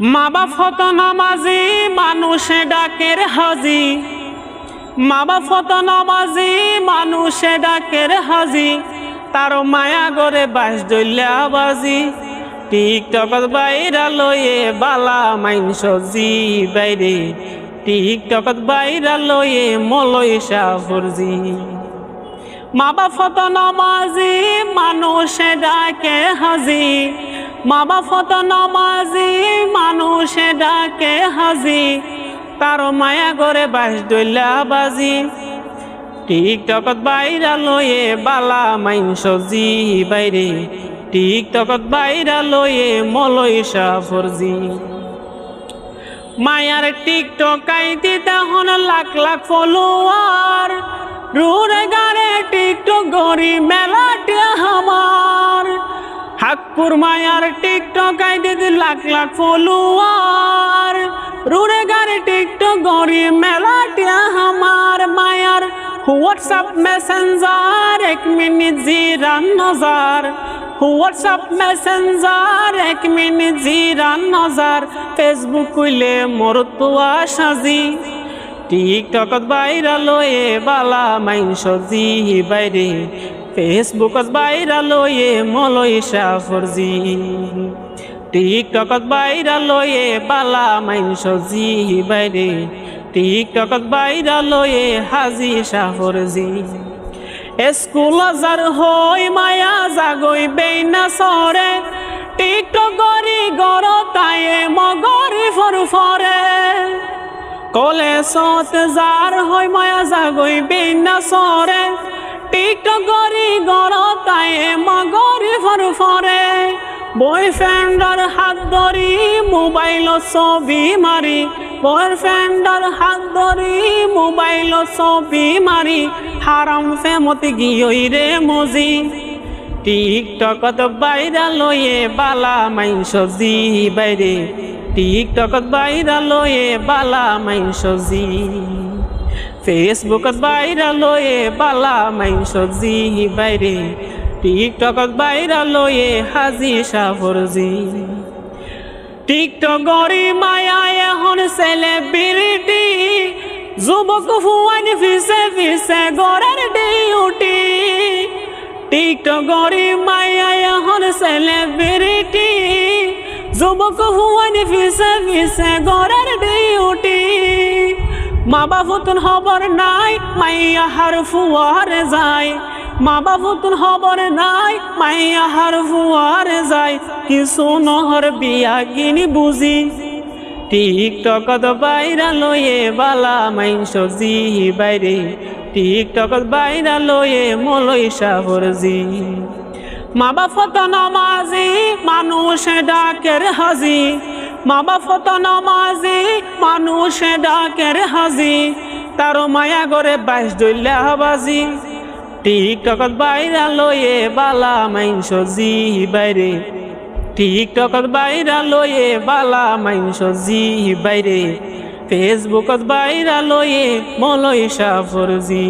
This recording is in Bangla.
মা বাপ হত নামাজি, মানুষে ডাকের হাজি। মা বাপ হত নামাজি, মানুষে ডাকের হাজি। তার মায়া গরে বাস দইলা বাজি। টিকটকত বাইরা লয়ে বালা মাইন সজি বাইরে। টিকটকত বাইরা লয়ে মলই সাফরজি মা বাপ হত নামাজি, মানুষে ডাকে হাজি। মা বাপ হত নামাজি, মানুষে ডাকে হাজি। তার মায়া করে বাস দইলা বাজি। টিকটকত বাইরা লয়ে বালা মাইন সজি বাইরে। টিকটকত বাইরা লয়ে মলই সাফরজি। মায়ার টিকটক আইতে তখন লাখ লাখ ফলোয়ার। রুরে গারে টিকটক গরি মেলাটে হাকপুর মায়ার টিকটক আইতে লাখ লাখ ফলোয়ার রুরে গারে টিকটক গরি মেলাটে আমার মায়ার। হোয়াটসঅ্যাপ মেসেঞ্জার এক মিনিট জিরান নজার। হোয়াটসঅ্যাপ মেসেঞ্জার এক মিনিট জিরান নজার। ফেসবুক কইলে মোর তোয়া সাজি টিকটকত বাইরা লয়ে বালা মাইন সজি বাইরে। ফেসবুকত বাইরা লয়ে মলই সাফরজি টিকটকত বাইরা লয়ে বালা মাইন সজি বাইরে টিকটকত বাইরা লয়ে হাজি সাফরজি স্কুল যার হই মায়া জাগই বেইনা সরে। টিকটক গরি গর তায়ে মগরি ফর ফরে কলে সত যার হই মায়া জাগই বেইনা সরে। টিকটক গরি গর তায়ে মগরি ফর ফরে বয়ফ্রেন্ডর হাত ধরি, মোবাইল ছবি মারি। বয়ফ্রেন্ডর হাত ধরি, মোবাইল ছবি মারি। হারাম ফেমতি গিয়ই রে মজি। টিকটকত বাইরা লয়ে বালা মাইন সজি বাইরে। টিকটকত বাইরা লয়ে বালা মাইন সজি। ফেসবুকত বাইরা লয়ে বালা মাইন সজি বাইরে। টিকটকত বাইরা লয়ে হাজি সাফরজি টিকটক গরি মায়া এখন সেলিব্রিটি যুবক ফুয়ান ফিসে ফিসে গড়ের ডিউটি টিকটক গরি মায়া এখন সেলিব্রিটি যুবক ফুয়ান ফিসে ফিসে গড়ের ডিউটি মা বাবুতুন খবর নাই, মাইয়া হার ফুয়ারে যায়। মা বাবুতুন খবর নাই, মাইয়া হার ফুয়ারে যায়। কিছু নহর বিয়া কিনি বুঝি টিকটকত বাইরা লয়ে বালা মাইন সজি বাইরে। টিকটকত বাইরা লয়ে মলই সাবরজি মা বাপত নামাজি, মানুষে ডাকের হাজি। মা বাপত নামাজি মানুষে ডাকের হাজি। তার মায়া গরে বাইশ দইলা বাজি টিকটকত বাইরা লয়ে বালা মাইন সজি বাইরে। টিকটকত বাইরা লয়ে বালা মাইন সজি বাইরে। ফেসবুকত বাইরা লয়ে মলই সাফরজি